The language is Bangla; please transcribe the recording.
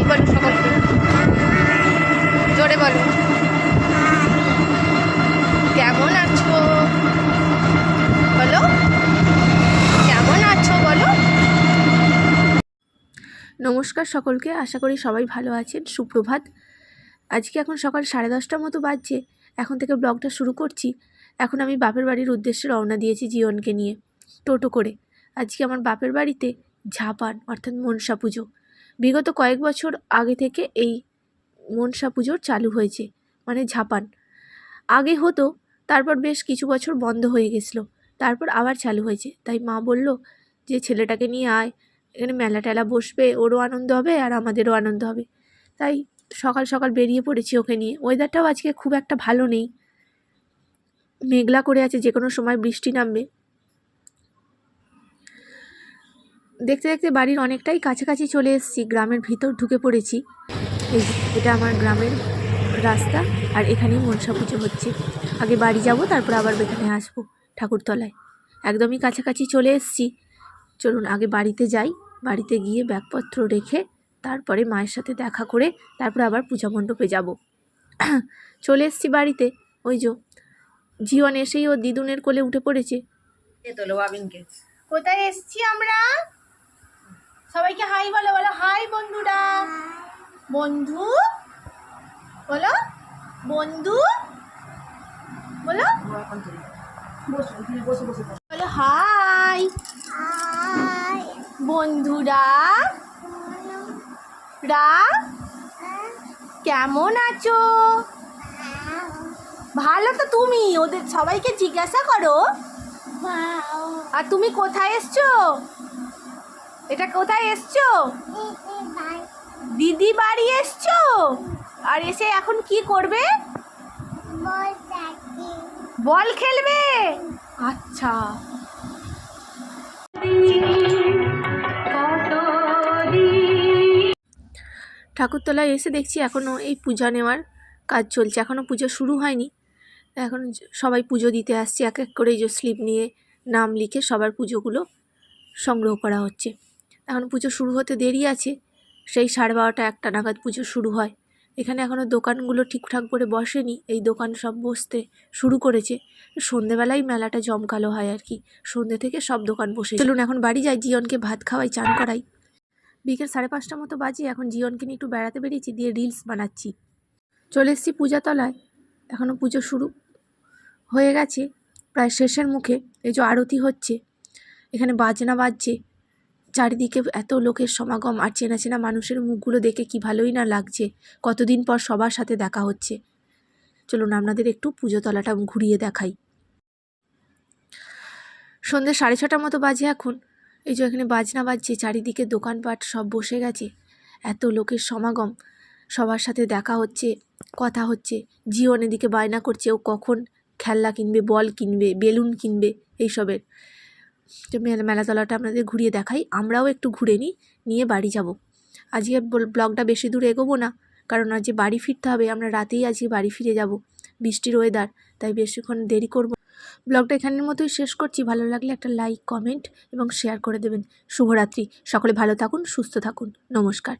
হাই বলো সকলকে জোরে বলো। কেমন আছো? বলো। কেমন আছো, বলো। নমস্কার সকলকে, আশা করি সবাই ভালো আছেন। সুপ্রভাত। আজকে এখন সকাল সাড়ে দশটার মতো বাজছে। এখন থেকে ব্লগটা শুরু করছি। এখন আমি বাপের বাড়ির উদ্দেশ্যে রওনা দিয়েছি জীবনকে নিয়ে, টোটো করে। আজকে আমার বাপের বাড়িতে ঝাপান, অর্থাৎ মনসা পুজো। বিগত কয়েক বছর আগে থেকে এই মনসা পুজোর চালু হয়েছে মানে ঝাপান। আগে হতো, তারপর বেশ কিছু বছর বন্ধ হয়ে গেছিল, তারপর আবার চালু হয়েছে। তাই মা বলল, যে ছেলেটাকে নিয়ে আয়, এখানে মেলা টেলা বসবে, ওরও আনন্দ হবে আর আমাদেরও আনন্দ হবে। তাই সকাল সকাল বেরিয়ে পড়েছি ওকে নিয়ে। ওয়েদারটাও আজকে খুব একটা ভালো নেই। মেঘলা করে আছে যে কোনো সময় বৃষ্টি নামবে। দেখতে দেখতে বাড়ির অনেকটাই কাছাকাছি চলে এসেছি, গ্রামের ভিতর ঢুকে পড়েছি। এটা আমার গ্রামের রাস্তা আর এখানেই মনসা পুজো হচ্ছে। আগে বাড়ি যাব, তারপর আবার এখানে আসব ঠাকুরতলায়। একদমই কাছাকাছি চলে এসেছি। চলুন আগে বাড়িতে যাই, বাড়িতে গিয়ে ব্যাগপত্র রেখে তারপরে মায়ের সাথে দেখা করে তারপরে আবার পূজা মণ্ডপে যাব। চলে এসেছি বাড়িতে, ওই যে জীবন এসেই ও দিদুনের কোলে উঠে পড়েছে। কোথায় এসেছি আমরা? সবাইকে হাই বলো বলো, হাই বন্ধুরা। বন্ধু, বলো বন্ধু, বলো বলো, হাই। বন্ধুরা, রা, কেমন আছো? ভালো তো তুমি, ওদের সবাইকে জিজ্ঞাসা করো। আর তুমি কোথায় এসছো? এটা কোথায় এসছো? দিদি বাড়ি এসছো? আর এসে এখন কি করবে? বল খেলবে। আচ্ছা। ঠাকুরতলায় এসে দেখছি এখনও এই পূজা নেওয়ার কাজ চলছে। এখনও পুজো শুরু হয়নি। এখন সবাই পুজো দিতে আসছে। এক এক করে যে স্লিপ নিয়ে নাম লিখে সবার পুজোগুলো সংগ্রহ করা হচ্ছে। এখন পুজো শুরু হতে দেরি আছে। সেই সাড়ে বারোটা একটা নাগাদ পুজো শুরু হয়। এখানে এখনও দোকানগুলো ঠিকঠাক করে বসেনি। এই দোকান সব বসতে শুরু করেছে। সন্ধেবেলায় মেলাটা জমকালো হয় আর কি। সন্ধে থেকে সব দোকান বসে চলুন এখন বাড়ি যাই। জিয়নকে ভাত খাওয়াই, চান করাই। বিকেল সাড়ে পাঁচটা মতো বাজে। এখন জিয়নকে নিয়ে একটু বেড়াতে বেরিয়েছি, দিয়ে রিলস বানাচ্ছি। চলে এসেছি পূজাতলায়। এখনও পুজো শুরু হয়ে গেছে। প্রায় শেষের মুখে। এই যে আরতি হচ্ছে। এখানে বাজনা বাজছে। চারিদিকে এত লোকের সমাগম আর চেনা চেনা মানুষের মুখগুলো দেখে কি ভালোই না লাগছে। কতদিন পর সবার সাথে দেখা হচ্ছে। চলুন, আপনাদের একটু পুজোতলাটা ঘুরিয়ে দেখাই। সন্ধ্যে সাড়ে ছটার মতো বাজে এখন। এই যে এখানে বাজনা বাজছে, চারিদিকে দোকানপাট সব বসে গেছে। এত লোকের সমাগম, সবার সাথে দেখা হচ্ছে, কথা হচ্ছে। জীবন এদিকে বায়না করছে, ও কখন খেলনা কিনবে, বল কিনবে, বেলুন কিনবে, এইসবের। তো মেলা তলাটা আপনাদের ঘুরিয়ে দেখাই। আমরাও একটু ঘুরে নিই, নিয়ে বাড়ি যাব। আজকে বল- ব্লগটা বেশি দূর এগোবো না, কারণ আজকে বাড়ি ফিরতে হবে, আমরা রাতেই আজকে বাড়ি ফিরে যাব। বৃষ্টির ওয়েদার তাই বেশিক্ষণ দেরি করব। ব্লগটা এখানের মতোই শেষ করছি। ভালো লাগলে একটা লাইক কমেন্ট এবং শেয়ার করে দেবেন। শুভরাত্রি। সকলে ভালো থাকুন, সুস্থ থাকুন। নমস্কার।